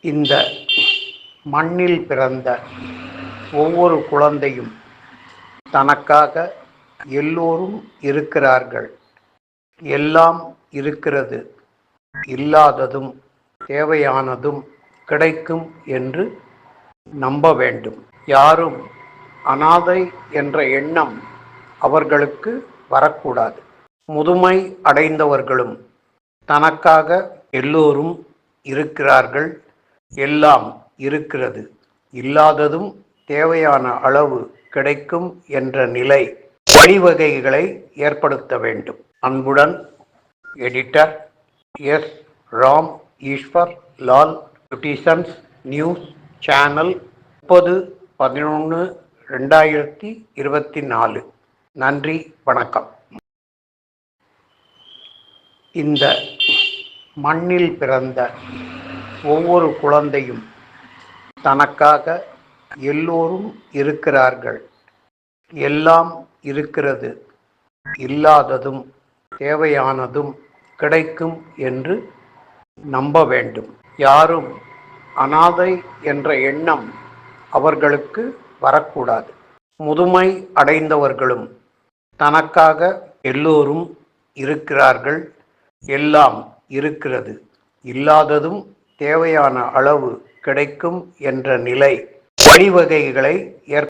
இந்த மண்ணில் பிறந்த ஒவ்வொரு குழந்தையும் தனக்காக எல்லோரும் இருக்கிறார்கள். எல்லாம் இருக்கிறது. இல்லாததும் தேவையானதும் கிடைக்கும் என்று நம்ப வேண்டும். யாரும் அனாதை என்ற எண்ணம் அவர்களுக்கு வரக்கூடாது. முதுமை அடைந்தவர்களும் தனக்காக எல்லோரும் இருக்கிறார்கள். எல்லாம் இருக்கிறது. இல்லாததும் தேவையான அளவு கிடைக்கும் என்ற நிலை வழிவகைகளை ஏற்படுத்த வேண்டும். அன்புடன் editor S. Ram Eswar Lal netizens news channel முப்பது பதினொன்று ரெண்டாயிரத்தி இருபத்தி நாலு. நன்றி வணக்கம். இந்த மண்ணில் பிறந்த ஒவ்வொரு குழந்தையும் தனக்காக எல்லோரும் இருக்கிறார்கள். எல்லாம் இருக்கிறது. இல்லாததும் தேவையானதும் கிடைக்கும் என்று நம்ப வேண்டும். யாரும் அனாதை என்ற எண்ணம் அவர்களுக்கு வரக்கூடாது. முதுமை அடைந்தவர்களும் தனக்காக எல்லோரும் இருக்கிறார்கள். எல்லாம் இருக்கிறது. இல்லாததும் தேவையான அளவு கிடைக்கும் என்ற நிலை வழிவகைகளை ஏற்